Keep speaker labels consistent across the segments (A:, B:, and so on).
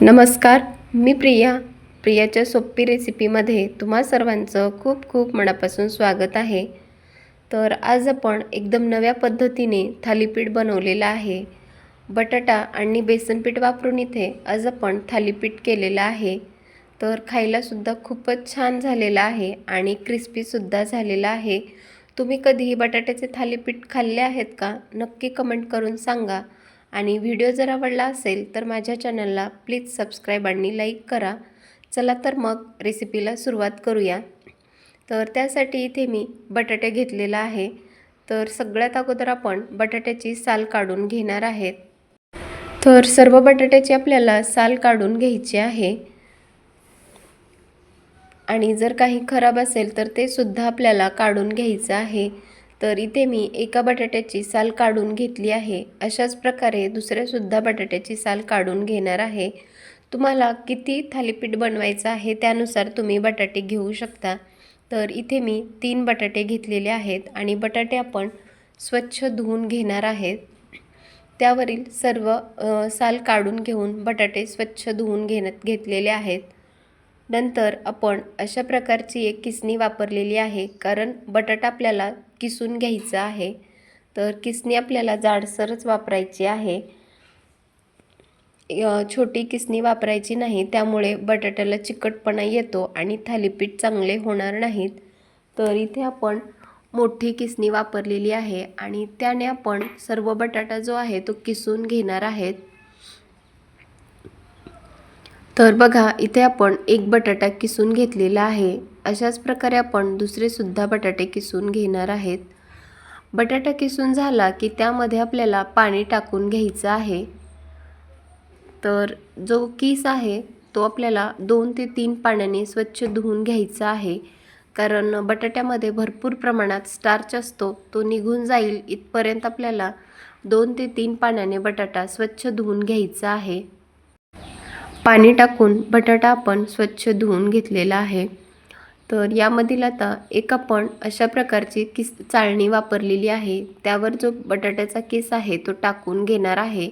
A: नमस्कार मी प्रिया. प्रियाच्या सोपी रेसिपीमध्ये तुम्हा सर्वांचं खूप खूप मनापासून स्वागत आहे. तर आज आपण एकदम नव्या पद्धतीने थालीपीठ बनवलेलं आहे. बटाटा आणि बेसनपीठ वापरून इथे आज आपण थालीपीठ केलेलं आहे. तर खायलासुद्धा खूपच छान झालेलं आहे आणि क्रिस्पीसुद्धा झालेलं आहे. तुम्ही कधीही बटाट्याचे थालीपीठ खाल्ले आहेत का? नक्की कमेंट करून सांगा. आणि व्हिडिओ जर आवडला असेल तर माझ्या चॅनलला प्लीज सबस्क्राईब आणि लाईक करा. चला तर मग रेसिपीला सुरुवात करूया. तर त्यासाठी इथे मी बटाटे घेतलेला आहे. तर सगळ्यात अगोदर आपण बटाट्याची साल काढून घेणार आहेत. तर सर्व बटाट्याची आपल्याला साल काढून घ्यायची आहे. आणि जर काही खराब असेल तर ते सुद्धा आपल्याला काढून घ्यायचं आहे. तर इथे मी एका बटाट्याची साल काढून घेतली आहे. अशाच प्रकारे दुसऱ्यासुद्धा बटाट्याची साल काढून घेणार आहे. तुम्हाला किती थालीपीठ बनवायचं आहे त्यानुसार तुम्ही बटाटे घेऊ शकता. तर इथे मी तीन बटाटे घेतलेले आहेत आणि बटाटे आपण स्वच्छ धुवून घेणार आहेत. त्यावरील सर्व साल काढून घेऊन बटाटे स्वच्छ धुवून घेण्यात घेतलेले आहेत. नंतर आपण अशा प्रकारची एक किसणी वापरलेली आहे कारण बटाटा आपल्याला किसून घ्यायचा आहे. तर किसणी आपल्याला जाडसरच वापरायची आहे. छोटी किसणी वापरायची नाही त्यामुळे बटाट्याला चिकटपणा येतो आणि थालीपीठ चांगले होणार नाहीत. तर इथे आपण मोठी किसणी वापरलेली आहे आणि त्याने आपण सर्व बटाटा जो आहे तो किसून घेणार आहेत. तर बघा इथे आपण एक बटाटा किसून घेतलेला आहे. अशाच प्रकारे आपण दुसरेसुद्धा बटाटे किसून घेणार आहेत. बटाटा किसून झाला की त्यामध्ये आपल्याला पाणी टाकून घ्यायचं आहे. तर जो किस आहे तो आपल्याला दोन ते तीन पाण्याने स्वच्छ धुवून घ्यायचा आहे. कारण बटाट्यामध्ये भरपूर प्रमाणात स्टार्च असतो तो निघून जाईल. इथपर्यंत आपल्याला दोन ते तीन पाण्याने बटाटा स्वच्छ धुवून घ्यायचा आहे. पाणी टाकून बटाटा आपण स्वच्छ धुवून घेतलेला आहे. तर यामधील आता एक आपण अशा प्रकारची किस चाळणी वापरलेली आहे. त्यावर जो बटाट्याचा किस आहे तो टाकून घेणार आहे.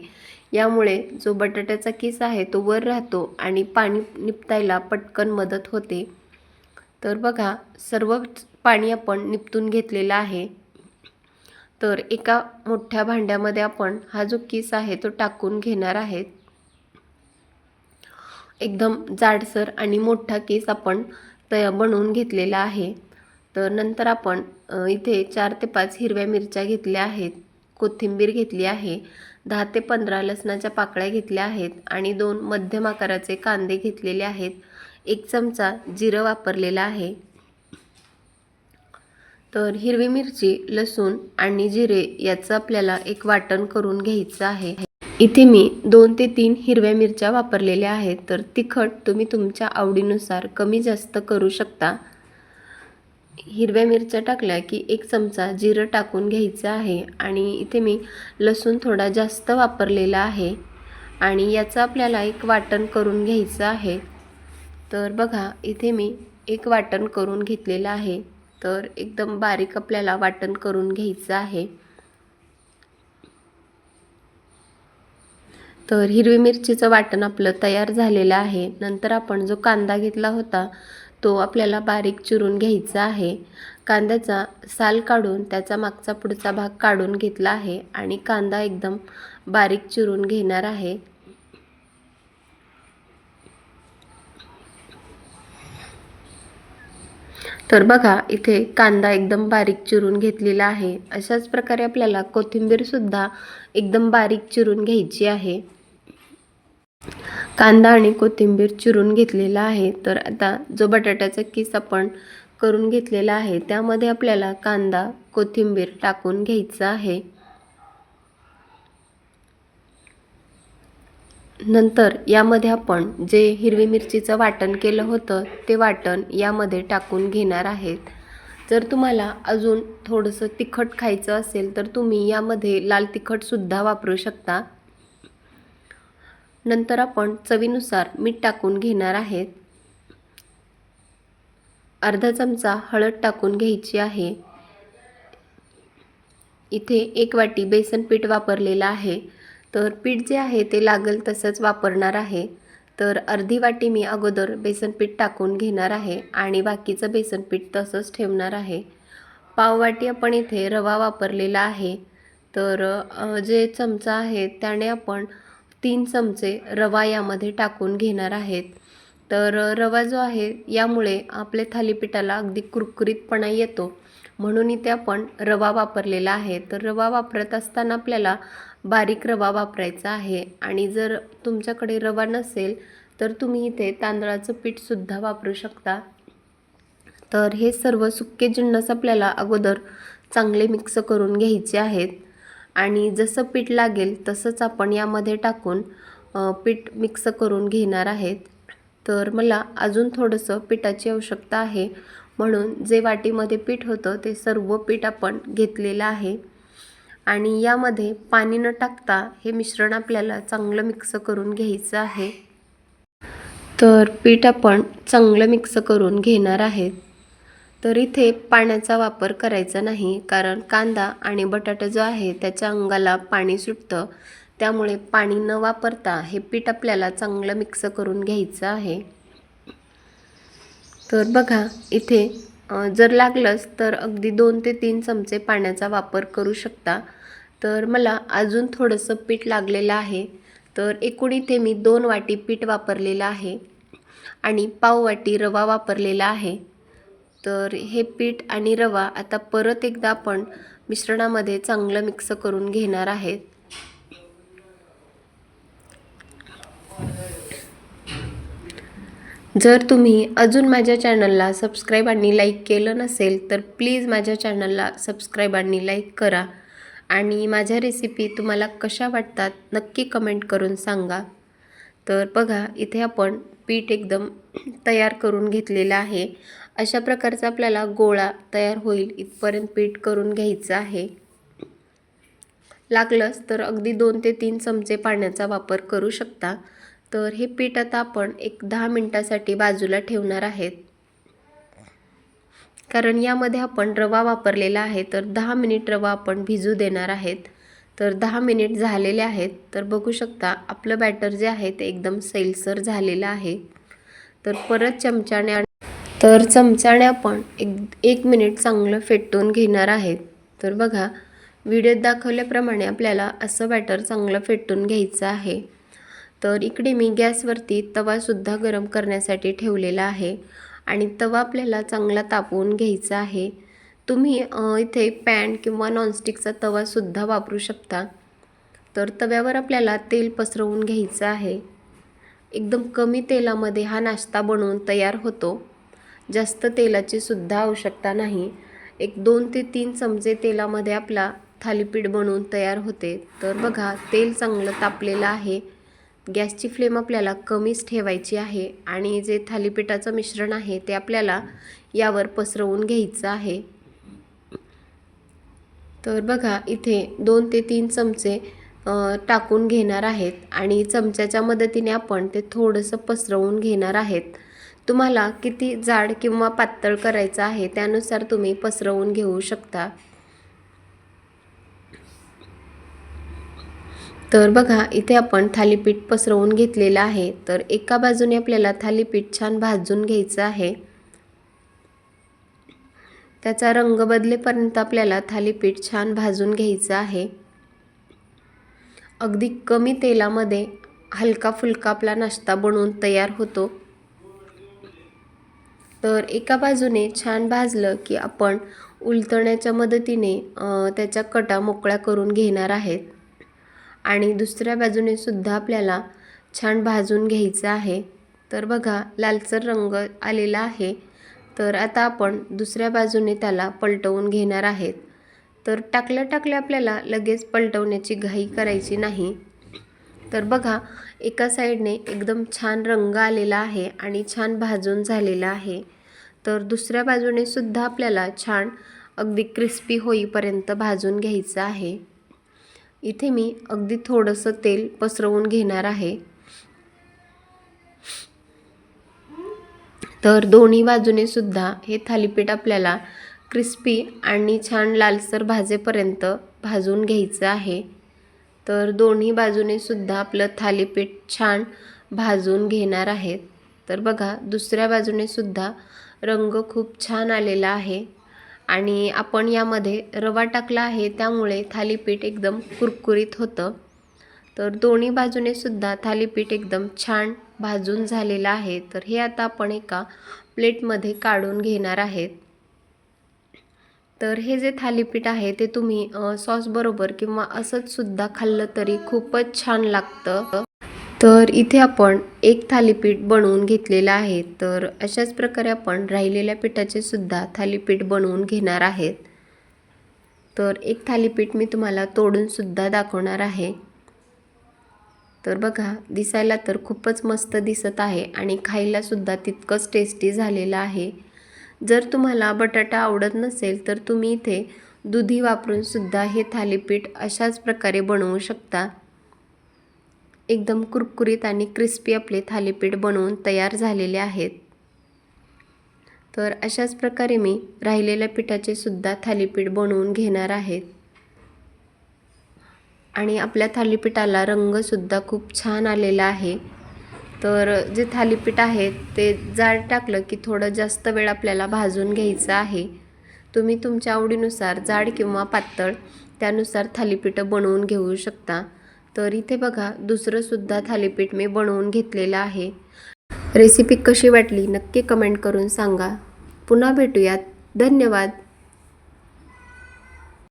A: यामुळे जो बटाट्याचा किस आहे तो वर राहतो आणि पाणी निपटायला पटकन मदत होते. तर बघा सर्व पाणी आपण निपटून घेतलेलं आहे. तर एका मोठ्या भांड्यामध्ये आपण हा जो किस आहे तो टाकून घेणार आहेत एकदम जाडसर आणि मोठा केस आपण तया बनवून घेतलेला आहे. तर नंतर आपण इथे चार ते पाच हिरव्या मिरच्या घेतल्या आहेत. कोथिंबीर घेतली आहे. दहा ते पंधरा लसणाच्या पाकळ्या घेतल्या आहेत आणि दोन मध्यम आकाराचे कांदे घेतलेले आहेत. एक चमचा जिरं वापरलेला आहे. तर हिरवी मिरची लसूण आणि जिरे याचं आपल्याला एक वाटण करून घ्यायचं आहे. इथे मी दोन ते तीन हिरव्या मिरच्या वापरलेल्या आहेत तर तिखट तुम्ही तुमच्या आवडीनुसार कमी जास्त करू शकता. हिरव्या मिरच्या टाकल्या की एक चमचा जिरं टाकून घ्यायचं आहे आणि इथे मी लसूण थोडा जास्त वापरलेला आहे आणि याचं आपल्याला एक वाटण करून घ्यायचं आहे. तर बघा इथे मी एक वाटण करून घेतलेलं आहे. तर एकदम बारीक आपल्याला वाटण करून घ्यायचं आहे. तर हिरवी मिरचीचं वाटण आपलं तयार झालेलं आहे. नंतर आपण जो कांदा घेतला होता तो आपल्याला बारीक चिरून घ्यायचा आहे. कांद्याचा साल काढून त्याचा मागचा पुढचा भाग काढून घेतला आहे आणि कांदा एकदम बारीक चिरून घेणार आहे. तर बघा इथे कांदा एकदम बारीक चिरून घेतलेला आहे. अशाच प्रकारे आपल्याला कोथिंबीरसुद्धा एकदम बारीक चिरून घ्यायची आहे. कांदा आणि कोथिंबीर चिरून घेतलेला आहे. तर आता जो बटाट्याचा किस आपण करून घेतलेला आहे त्यामध्ये आपल्याला कांदा कोथिंबीर टाकून घ्यायचं आहे. नंतर यामध्ये आपण जे हिरवी मिरचीचं वाटण केलं होतं ते वाटण यामध्ये टाकून घेणार आहेत. जर तुम्हाला अजून थोडंसं तिखट खायचं असेल तर तुम्ही यामध्ये लाल तिखटसुद्धा वापरू शकता. नंतर आपण चवीनुसार मीठ टाकून घेणार आहेत. अर्धा चमचा हळद टाकून घ्यायची आहे. इथे एक वाटी बेसन पीठ वापरलेलं आहे. तर पीठ जे आहे ते लागेल तसंच वापरणार आहे. तर अर्धी वाटी मी अगोदर बेसनपीठ टाकून घेणार आहे आणि बाकीचं बेसनपीठ तसंच ठेवणार आहे. पाववाटी आपण इथे रवा वापरलेला आहे. तर जे चमचा आहे त्याने आपण तीन चमचे रवा यामध्ये टाकून घेणार आहेत. तर रवा जो आहे यामुळे आपल्या थालीपीठाला अगदी कुरकुरीतपणा येतो. म्हणून इथे आपण रवा वापरलेला आहे. तर रवा वापरत असताना आपल्याला बारीक रवा वापरायचा आहे. आणि जर तुमच्याकडे रवा नसेल तर तुम्ही इथे तांदळाचं पीठसुद्धा वापरू शकता. तर हे सर्व सुके जिन्नस आपल्याला अगोदर चांगले मिक्स करून घ्यायचे आहेत. आणि जसं पीठ लागेल तसंच आपण यामध्ये टाकून पीठ मिक्स करून घेणार आहेत. तर मला अजून थोडंसं पिठाची आवश्यकता आहे. म्हणून जे वाटीमध्ये पीठ होतं ते सर्व पीठ आपण घेतलेलं आहे. आणि यामध्ये पाणी न टाकता हे मिश्रण आपल्याला चांगलं मिक्स करून घ्यायचं आहे. तर पीठ आपण चांगलं मिक्स करून घेणार आहेत. तर इथे पाण्याचा वापर करायचा नाही कारण कांदा आणि बटाटा जो आहे त्याच्या अंगाला पाणी सुटतं. त्यामुळे पाणी न वापरता हे पीठ आपल्याला चांगलं मिक्स करून घ्यायचं आहे. तर बघा इथे जर लागलंच तर अगदी दोन ते तीन चमचे पाण्याचा वापर करू शकता. तर मला अजून थोडंसं पीठ लागलेलं आहे. तर एकूण इथे मी दोन वाटी पीठ वापरलेलं आहे आणि पाव वाटी रवा वापरलेला आहे. तर हे पीठ आणि रवा आता परत एकदा आपण मिश्रणामध्ये चांगलं मिक्स करून घेणार आहेत. जर तुम्ही अजून माझ्या चॅनलला सबस्क्राईब आणि लाईक केलं नसेल तर प्लीज माझ्या चॅनलला सबस्क्राईब आणि लाईक करा. आणि माझ्या रेसिपी तुम्हाला कशा वाटतात नक्की कमेंट करून सांगा. तर बघा इथे आपण पीठ एकदम तयार करून घेतलेलं आहे. अशा प्रकारचा आपल्याला गोळा तयार होईल इथपर्यंत पीठ करून घ्यायचं आहे. लागलंच तर अगदी दोन ते तीन चमचे पाण्याचा वापर करू शकता. तर हे पीठ आता आपण एक दहा मिनटासाठी बाजूला ठेवणार आहेत. कारण यामध्ये आपण रवा वापरलेला आहे तर दहा मिनिट रवा आपण भिजू देणार आहेत. तर दहा मिनिट झालेले आहेत. तर बघू शकता आपलं बॅटर जे आहे ते एकदम सैलसर झालेलं आहे. तर परत चमच्याने तर चमच्याने आपण एक एक मिनिट चांगलं फेटून घेणार आहेत. तर बघा व्हिडिओत दाखवल्याप्रमाणे आपल्याला असं बॅटर चांगलं फेटून घ्यायचं आहे. तर इकडे मी गॅसवरती तवासुद्धा गरम करण्यासाठी ठेवलेला आहे. आणि तवा आपल्याला चांगला तापवून घ्यायचा आहे. तुम्ही इथे पॅन किंवा नॉनस्टिकचा तवासुद्धा वापरू शकता. तर तव्यावर आपल्याला तेल पसरवून घ्यायचं आहे. एकदम कमी तेलामध्ये हा नाश्ता बनवून तयार होतो. जास्त तेलाची सुद्धा आवश्यकता नाही. एक दोन ते तीन चमचे तेलामध्ये आपला थालीपीठ बनवून तयार होते. तर बघा तेल चांगलं तापलेलं आहे. गॅसची फ्लेम आपल्याला कमीच ठेवायची आहे आणि जे थालीपीठाचं मिश्रण आहे ते आपल्याला यावर पसरवून घ्यायचं आहे. तर बघा इथे दोन ते तीन चमचे टाकून घेणार आहेत आणि चमच्याच्या मदतीने आपण ते थोडंसं पसरवून घेणार आहेत. तुम्हाला किती जाड किंवा पातळ करायचं आहे त्यानुसार तुम्ही पसरवून घेऊ शकता. तर बघा इथे आपण थालीपीठ पसरवून घेतलेलं आहे. तर एका बाजूने आपल्याला थालीपीठ छान भाजून घ्यायचं आहे. त्याचा रंग बदलेपर्यंत आपल्याला थालीपीठ छान भाजून घ्यायचं आहे. अगदी कमी तेलामध्ये हलका फुलका आपला नाश्ता बनवून तयार होतो. तर एका बाजूने छान भाजलं की आपण उलटण्याच्या मदतीने त्याच्या कटा मोकळ्या करून घेणार आहेत. आणि दुसऱ्या बाजूने सुद्धा आपल्याला छान भाजून घ्यायचं आहे. तर बघा लालसर रंग आलेला आहे. तर आता आपण दुसऱ्या बाजूने त्याला पलटवून घेणार आहेत. तर टाकल्या टाकल्या आपल्याला लगेच पलटवण्याची घाई करायची नाही. तर बघा एका साईडने एकदम छान रंग आलेला आहे आणि छान भाजून झालेला आहे. तर दुसऱ्या बाजूने सुद्धा आपल्याला छान अगदी क्रिस्पी होईपर्यंत भाजून घ्यायचं आहे. इथे मी अगदी थोडंसं तेल पसरवून घेणार आहे. तर दोन्ही बाजूने सुद्धा हे थालीपीठ आपल्याला क्रिस्पी आणि छान लालसर भाजेपर्यंत भाजून घ्यायचं आहे. तर दोन्ही बाजूने सुद्धा आपलं थालीपीठ छान भाजून घेणार आहेत. तर बघा दुसऱ्या बाजूने सुद्धा रंग खूप छान आलेला आहे आणि आपण यामध्ये रवा टाकला आहे त्यामुळे थालीपीठ एकदम कुरकुरीत होतं. तर दोन्ही बाजूने सुद्धा थालीपीठ एकदम छान भाजून झालेलं आहे. तर हे आता आपण एका प्लेटमध्ये काढून घेणार आहेत. तर हे जे थालीपीठ आहे ते तुम्ही सॉस सॉसबरोबर किंवा असंच सुद्धा खाल्लं तरी खूपच छान लागतं. तर इथे आपण एक थालीपीठ बनवून घेतलेलं आहे. तर अशाच प्रकारे आपण राहिलेल्या पिठाचे सुद्धा थालीपीठ बनवून घेणार आहेत. तर एक थालीपीठ मी तुम्हाला तोडून सुद्धा दाखवणार आहे. तर बघा दिसायला तर खूपच मस्त दिसत आहे आणि खायलासुद्धा तितकंच टेस्टी झालेलं आहे. जर तुम्हाला बटाटा आवडत नसेल तर तुम्ही इथे दुधी वापरून सुद्धा हे थालीपीठ अशाच प्रकारे बनवू शकता. एकदम कुरकुरीत आणि क्रिस्पी आपले थालीपीठ बनवून तयार झालेले आहेत. तर अशाच प्रकारे मी राहिलेल्या पिठाचे सुद्धा थालीपीठ बनवून घेणार आहेत आणि आपल्या थालीपीठाला रंगसुद्धा खूप छान आलेला आहे. तर जे थालीपीठ आहे ते जाड टाकलं की थोडं जास्त वेळ आपल्याला भाजून घ्यायचं आहे. तुम्ही तुमच्या आवडीनुसार जाड किंवा पातळ त्यानुसार थालीपीठं बनवून घेऊ शकता. तर इथे बघा दुसरंसुद्धा थालीपीठ मी बनवून घेतलेलं आहे. रेसिपी कशी वाटली नक्की कमेंट करून सांगा. पुन्हा भेटूयात. धन्यवाद.